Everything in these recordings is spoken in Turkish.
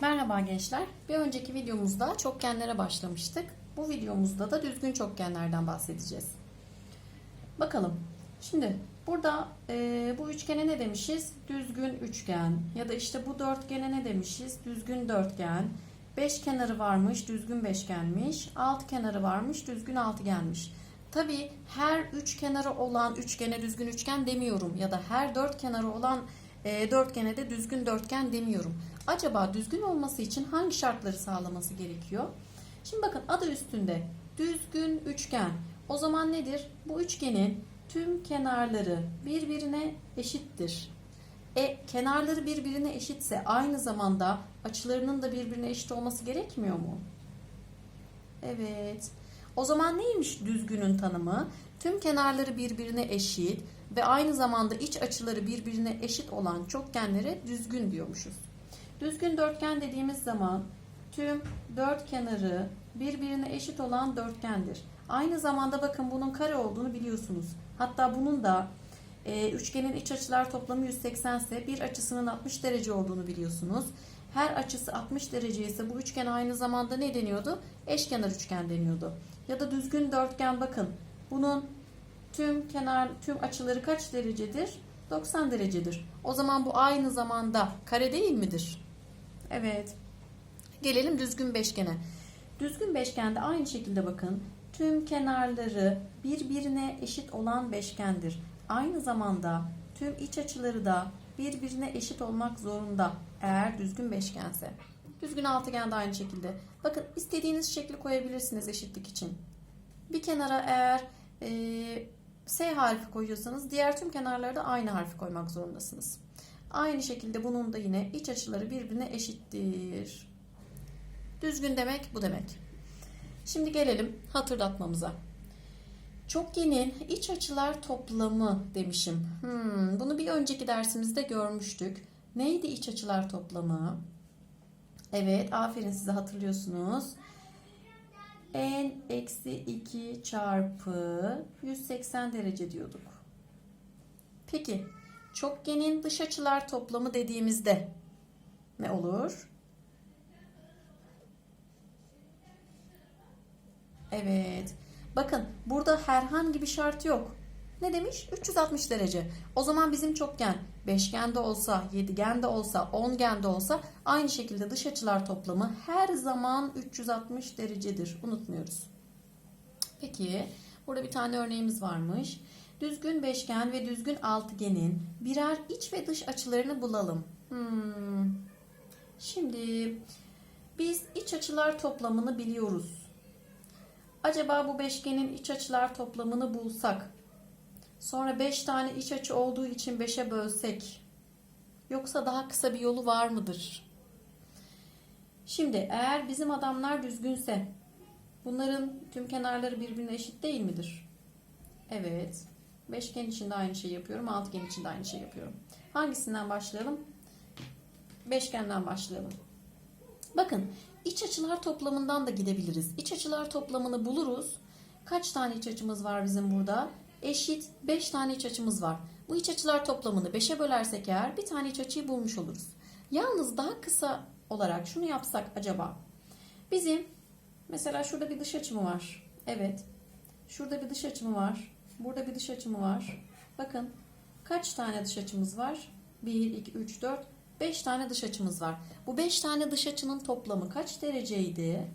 Merhaba gençler. Bir önceki videomuzda çokgenlere başlamıştık. Bu videomuzda da düzgün çokgenlerden bahsedeceğiz. Bakalım. Şimdi burada e, bu üçgene ne demişiz? Düzgün üçgen. Ya da işte bu dörtgene ne demişiz? Düzgün dörtgen. Beş kenarı varmış, düzgün beşgenmiş. Alt kenarı varmış, düzgün altıgenmiş. Tabii her üç kenarı olan üçgene düzgün üçgen demiyorum. Ya da her dört kenarı olan e, dörtgene de düzgün dörtgen demiyorum. Acaba düzgün olması için hangi şartları sağlaması gerekiyor? Şimdi bakın adı üstünde düzgün üçgen. O zaman nedir? Bu üçgenin tüm kenarları birbirine eşittir. E kenarları birbirine eşitse aynı zamanda açılarının da birbirine eşit olması gerekmiyor mu? Evet. O zaman neymiş düzgünün tanımı? Tüm kenarları birbirine eşit ve aynı zamanda iç açıları birbirine eşit olan çokgenlere düzgün diyormuşuz. Düzgün dörtgen dediğimiz zaman tüm dört kenarı birbirine eşit olan dörtgendir. Aynı zamanda bakın bunun kare olduğunu biliyorsunuz. Hatta bunun da e, üçgenin iç açılar toplamı 180 ise bir açısının 60 derece olduğunu biliyorsunuz. Her açısı 60 derece ise bu üçgen aynı zamanda ne deniyordu? Eşkenar üçgen deniyordu. Ya da düzgün dörtgen bakın. Bunun tüm kenar tüm açıları kaç derecedir? 90 derecedir. O zaman bu aynı zamanda kare değil midir? Evet. Gelelim düzgün beşgene. Düzgün beşgende aynı şekilde bakın. Tüm kenarları birbirine eşit olan beşgendir. Aynı zamanda tüm iç açıları da birbirine eşit olmak zorunda eğer düzgün beşgense. Düzgün altıgen de aynı şekilde. Bakın istediğiniz şekli koyabilirsiniz eşitlik için. Bir kenara eğer e, S harfi koyuyorsanız diğer tüm kenarlara da aynı harfi koymak zorundasınız. Aynı şekilde bunun da yine iç açıları birbirine eşittir. Düzgün demek bu demek. Şimdi gelelim hatırlatmamıza. Çokgenin iç açılar toplamı demişim. Hmm, bunu bir önceki dersimizde görmüştük. Neydi iç açılar toplamı? Evet, aferin size hatırlıyorsunuz. N eksi 2 çarpı 180 derece diyorduk. Peki, çokgenin dış açılar toplamı dediğimizde ne olur? Evet. Bakın burada herhangi bir şart yok. Ne demiş? 360 derece. O zaman bizim çokgen beşgende olsa, yedigende olsa, ongende olsa aynı şekilde dış açılar toplamı her zaman 360 derecedir. Unutmuyoruz. Peki burada bir tane örneğimiz varmış. Düzgün beşgen ve düzgün altıgenin birer iç ve dış açılarını bulalım. Hmm. Şimdi biz iç açılar toplamını biliyoruz. Acaba bu beşgenin iç açılar toplamını bulsak, sonra 5 tane iç açı olduğu için 5'e bölsek, yoksa daha kısa bir yolu var mıdır? Şimdi eğer bizim adamlar düzgünse, bunların tüm kenarları birbirine eşit değil midir? Evet. Beşgen için de aynı şey yapıyorum, altıgen için de aynı şey yapıyorum. Hangisinden başlayalım? Beşgenden başlayalım. Bakın iç açılar toplamından da gidebiliriz. İç açılar toplamını buluruz. Kaç tane iç açımız var bizim burada? Eşit 5 tane iç açımız var. Bu iç açılar toplamını 5'e bölersek eğer bir tane iç açıyı bulmuş oluruz. Yalnız daha kısa olarak şunu yapsak acaba? Bizim mesela şurada bir dış açımı var. Evet. Şurada bir dış açımı var. Burada bir dış açımı var. Bakın kaç tane dış açımız var? 1, 2, 3, 4, 5 tane dış açımız var. Bu 5 tane dış açının toplamı kaç dereceydi?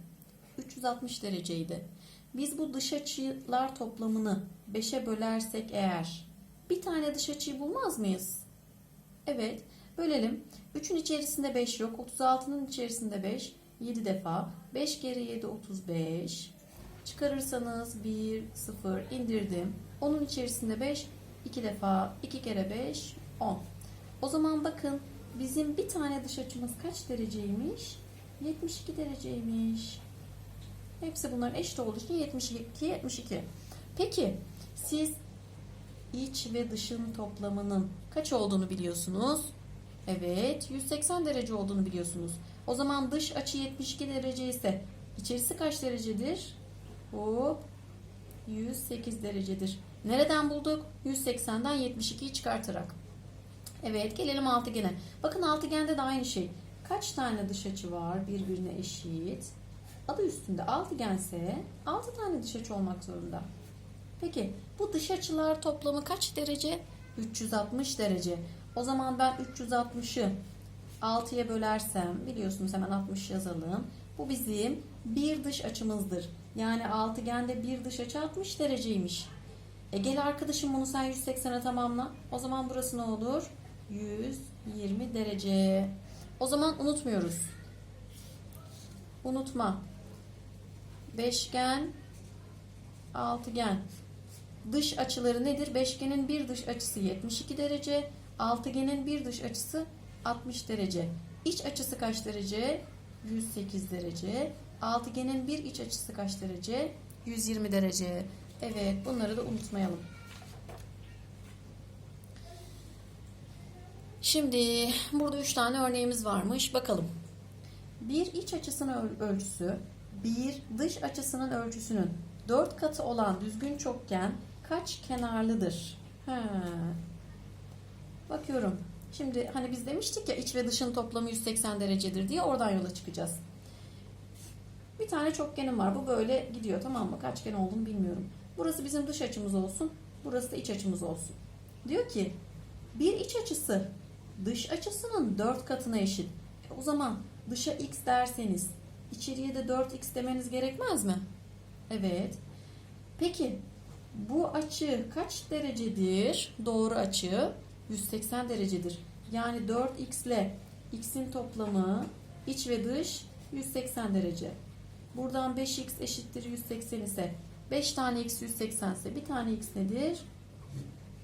360 dereceydi. Biz bu dış açılar toplamını 5'e bölersek eğer bir tane dış açıyı bulmaz mıyız? Evet. Bölelim. 3'ün içerisinde 5 yok. 36'nın içerisinde 5. 7 defa. 5 kere 7 35. Çıkarırsanız 1, 0 indirdim. Onun içerisinde 5. 2 defa. 2 kere 5 10. O zaman bakın Bizim bir tane dış açımız kaç dereceymiş? 72 dereceymiş. Hepsi bunların eşit olduğu için 72, 72. Peki siz iç ve dışın toplamının kaç olduğunu biliyorsunuz? Evet 180 derece olduğunu biliyorsunuz. O zaman dış açı 72 derece ise içerisi kaç derecedir? Hop 108 derecedir. Nereden bulduk? 180'den 72'yi çıkartarak. Evet gelelim altıgene. Bakın altıgende de aynı şey. Kaç tane dış açı var birbirine eşit? Adı üstünde altıgense 6 tane dış açı olmak zorunda. Peki bu dış açılar toplamı kaç derece? 360 derece. O zaman ben 360'ı 6'ya bölersem biliyorsunuz hemen 60 yazalım. Bu bizim bir dış açımızdır. Yani altıgende bir dış açı 60 dereceymiş. E gel arkadaşım bunu sen 180'e tamamla. O zaman burası ne olur? 120 derece. O zaman unutmuyoruz. Unutma. Beşgen, altıgen. Dış açıları nedir? Beşgenin bir dış açısı 72 derece. Altıgenin bir dış açısı 60 derece. İç açısı kaç derece? 108 derece. Altıgenin bir iç açısı kaç derece? 120 derece. Evet bunları da unutmayalım. Şimdi burada 3 tane örneğimiz varmış. Bakalım. Bir iç açısının öl- ölçüsü bir dış açısının ölçüsünün 4 katı olan düzgün çokgen kaç kenarlıdır? He. Bakıyorum. Şimdi hani biz demiştik ya iç ve dışın toplamı 180 derecedir diye oradan yola çıkacağız. Bir tane çokgenim var. Bu böyle gidiyor tamam mı? Kaçgen olduğunu bilmiyorum. Burası bizim dış açımız olsun. Burası da iç açımız olsun. Diyor ki bir iç açısı dış açısının 4 katına eşit. E, o zaman dışa x derseniz içeriye de 4x demeniz gerekmez mi? Evet. Peki bu açı kaç derecedir? Doğru açı 180 derecedir. Yani 4x ile x'in toplamı iç ve dış 180 derece. Buradan 5x eşittir 180 ise 5 tane x 180 ise bir tane x nedir?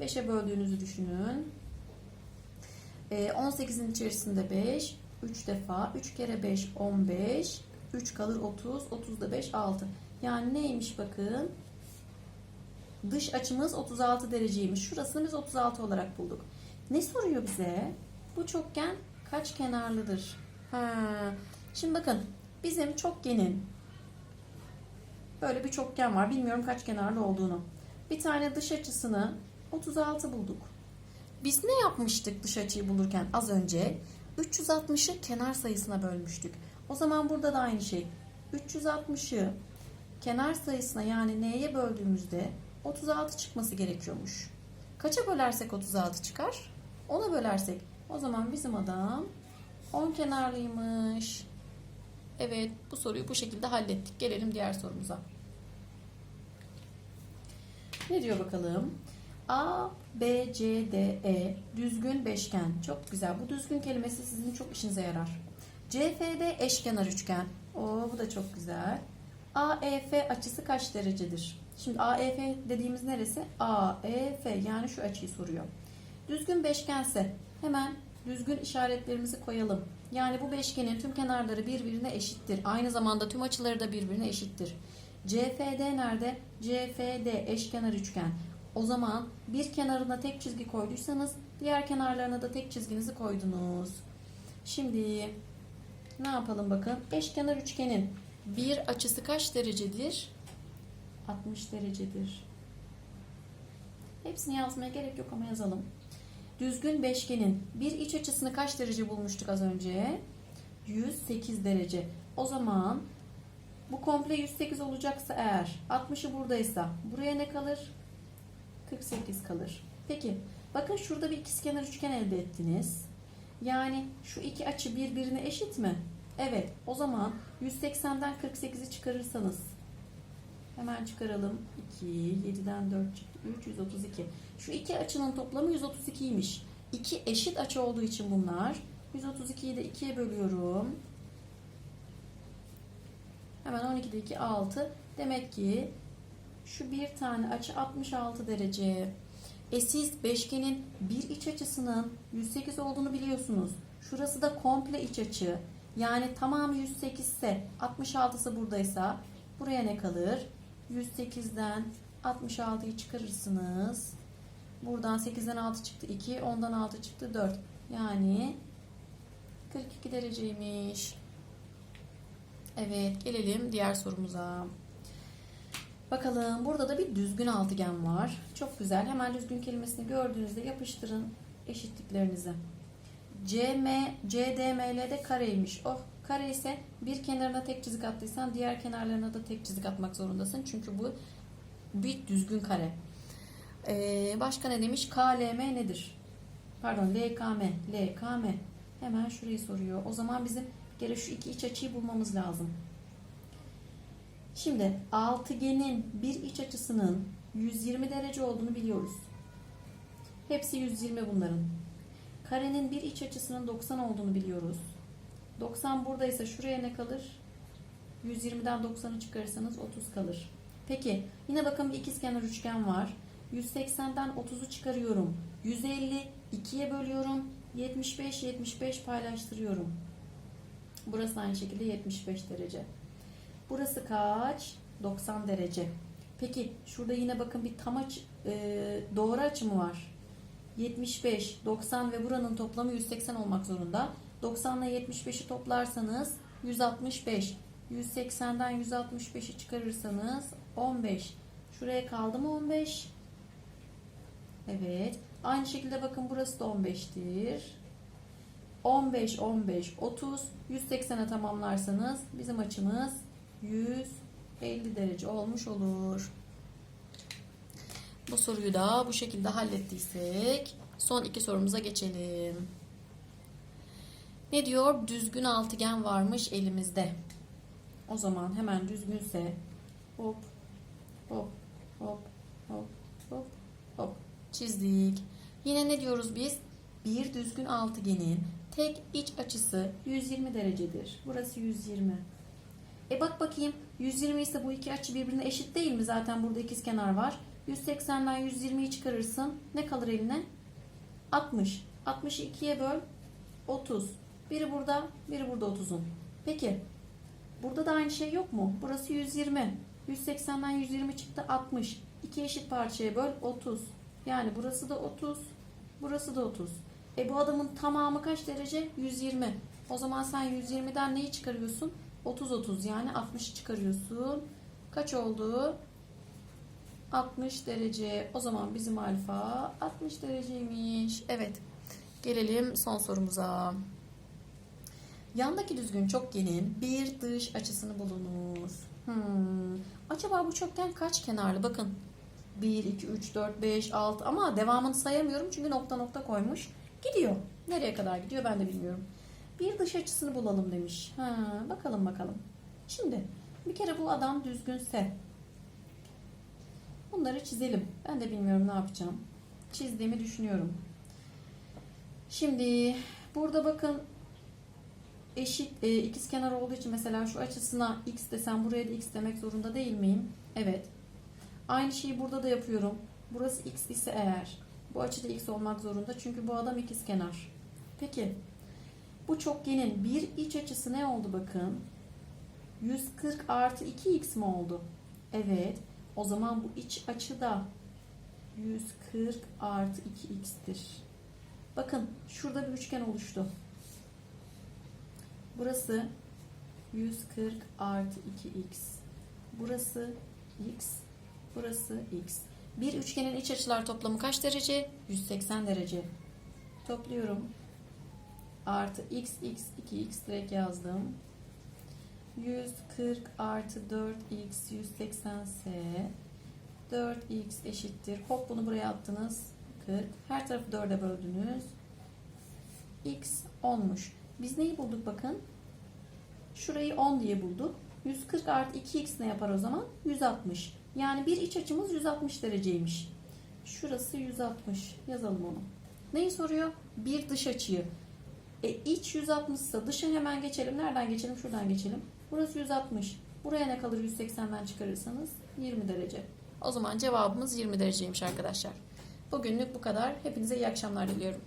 5'e böldüğünüzü düşünün. Ee, 18'in içerisinde 5. 3 defa. 3 kere 5 15. 3 kalır 30. 30 da 5 6. Yani neymiş bakın. Dış açımız 36 dereceymiş. Şurasını biz 36 olarak bulduk. Ne soruyor bize? Bu çokgen kaç kenarlıdır? Ha. Şimdi bakın bizim çokgenin böyle bir çokgen var. Bilmiyorum kaç kenarlı olduğunu. Bir tane dış açısını 36 bulduk. Biz ne yapmıştık dış açıyı bulurken az önce? 360'ı kenar sayısına bölmüştük. O zaman burada da aynı şey. 360'ı kenar sayısına yani n'ye böldüğümüzde 36 çıkması gerekiyormuş. Kaça bölersek 36 çıkar? 10'a bölersek. O zaman bizim adam 10 kenarlıymış. Evet bu soruyu bu şekilde hallettik. Gelelim diğer sorumuza. Ne diyor bakalım? A, B, C, D, E düzgün beşgen. Çok güzel. Bu düzgün kelimesi sizin çok işinize yarar. CFD eşkenar üçgen. Oo bu da çok güzel. AEF açısı kaç derecedir? Şimdi AEF dediğimiz neresi? AEF yani şu açıyı soruyor. Düzgün beşgense hemen düzgün işaretlerimizi koyalım. Yani bu beşgenin tüm kenarları birbirine eşittir. Aynı zamanda tüm açıları da birbirine eşittir. CFD nerede? CFD eşkenar üçgen. O zaman bir kenarına tek çizgi koyduysanız diğer kenarlarına da tek çizginizi koydunuz. Şimdi ne yapalım bakın. Eşkenar üçgenin bir açısı kaç derecedir? 60 derecedir. Hepsini yazmaya gerek yok ama yazalım. Düzgün beşgenin bir iç açısını kaç derece bulmuştuk az önce? 108 derece. O zaman bu komple 108 olacaksa eğer 60'ı buradaysa buraya ne kalır? 48 kalır. Peki bakın şurada bir ikizkenar üçgen elde ettiniz. Yani şu iki açı birbirine eşit mi? Evet. O zaman 180'den 48'i çıkarırsanız hemen çıkaralım. 2, 7'den 4 çıktı. 3, 132. Şu iki açının toplamı 132'ymiş. İki eşit açı olduğu için bunlar. 132'yi de 2'ye bölüyorum. Hemen 12'de 2, 6. Demek ki şu bir tane açı 66 derece. E siz beşgenin bir iç açısının 108 olduğunu biliyorsunuz. Şurası da komple iç açı. Yani tamamı 108 ise 66'sı buradaysa buraya ne kalır? 108'den 66'yı çıkarırsınız. Buradan 8'den 6 çıktı 2, 10'dan 6 çıktı 4. Yani 42 dereceymiş. Evet gelelim diğer sorumuza. Bakalım burada da bir düzgün altıgen var. Çok güzel. Hemen düzgün kelimesini gördüğünüzde yapıştırın eşitliklerinizi. CM, CDML'de kareymiş. Oh kare ise bir kenarına tek çizik attıysan diğer kenarlarına da tek çizik atmak zorundasın. Çünkü bu bir düzgün kare. Ee, başka ne demiş? KLM nedir? Pardon LKM. LKM. Hemen şurayı soruyor. O zaman bizim bir kere şu iki iç açıyı bulmamız lazım. Şimdi altıgenin bir iç açısının 120 derece olduğunu biliyoruz. Hepsi 120 bunların. Karenin bir iç açısının 90 olduğunu biliyoruz. 90 buradaysa şuraya ne kalır? 120'den 90'ı çıkarırsanız 30 kalır. Peki yine bakın bir ikizkenar üçgen var. 180'den 30'u çıkarıyorum. 150 2'ye bölüyorum. 75 75 paylaştırıyorum. Burası aynı şekilde 75 derece. Burası kaç? 90 derece. Peki şurada yine bakın bir tam açı, e, doğru açı mı var? 75, 90 ve buranın toplamı 180 olmak zorunda. 90 ile 75'i toplarsanız 165. 180'den 165'i çıkarırsanız 15. Şuraya kaldı mı 15? Evet. Aynı şekilde bakın burası da 15'tir. 15, 15, 30. 180'e tamamlarsanız bizim açımız 150 derece olmuş olur. Bu soruyu da bu şekilde hallettiysek son iki sorumuza geçelim. Ne diyor? Düzgün altıgen varmış elimizde. O zaman hemen düzgünse hop hop hop hop hop hop çizdik. Yine ne diyoruz biz? Bir düzgün altıgenin tek iç açısı 120 derecedir. Burası 120. E bak bakayım 120 ise bu iki açı birbirine eşit değil mi? Zaten burada ikizkenar var. 180'den 120'yi çıkarırsın. Ne kalır eline? 60. 60'ı 2'ye böl. 30. Biri burada, biri burada 30'un. Peki. Burada da aynı şey yok mu? Burası 120. 180'den 120 çıktı 60. İki eşit parçaya böl 30. Yani burası da 30. Burası da 30. E bu adamın tamamı kaç derece? 120. O zaman sen 120'den neyi çıkarıyorsun? 30 30 yani 60 çıkarıyorsun. Kaç oldu? 60 derece. O zaman bizim alfa 60 dereceymiş. Evet. Gelelim son sorumuza. Yandaki düzgün çokgenin bir dış açısını bulunuz. Hmm. Acaba bu çokgen kaç kenarlı? Bakın. 1, 2, 3, 4, 5, 6 ama devamını sayamıyorum çünkü nokta nokta koymuş. Gidiyor. Nereye kadar gidiyor ben de bilmiyorum. Bir dış açısını bulalım demiş. Ha, bakalım bakalım. Şimdi bir kere bu adam düzgünse bunları çizelim. Ben de bilmiyorum ne yapacağım. Çizdiğimi düşünüyorum. Şimdi burada bakın eşit e, ikizkenar olduğu için mesela şu açısına x desem buraya da x demek zorunda değil miyim? Evet. Aynı şeyi burada da yapıyorum. Burası x ise eğer bu açıda x olmak zorunda çünkü bu adam ikizkenar. Peki bu çokgenin bir iç açısı ne oldu bakın? 140 artı 2x mi oldu? Evet. O zaman bu iç açı da 140 artı 2x'tir. Bakın şurada bir üçgen oluştu. Burası 140 artı 2x. Burası x. Burası x. Bir üçgenin iç açılar toplamı kaç derece? 180 derece. Topluyorum. Artı x, x, 2x direkt yazdım. 140 artı 4x 180 ise 4x eşittir. Hop bunu buraya attınız. 40. Her tarafı 4'e böldünüz. x 10'muş. Biz neyi bulduk bakın? Şurayı 10 diye bulduk. 140 artı 2x ne yapar o zaman? 160. Yani bir iç açımız 160 dereceymiş. Şurası 160. Yazalım onu. Neyi soruyor? Bir dış açıyı. E iç 160 ise dışa hemen geçelim. Nereden geçelim? Şuradan geçelim. Burası 160. Buraya ne kalır 180'den çıkarırsanız? 20 derece. O zaman cevabımız 20 dereceymiş arkadaşlar. Bugünlük bu kadar. Hepinize iyi akşamlar diliyorum.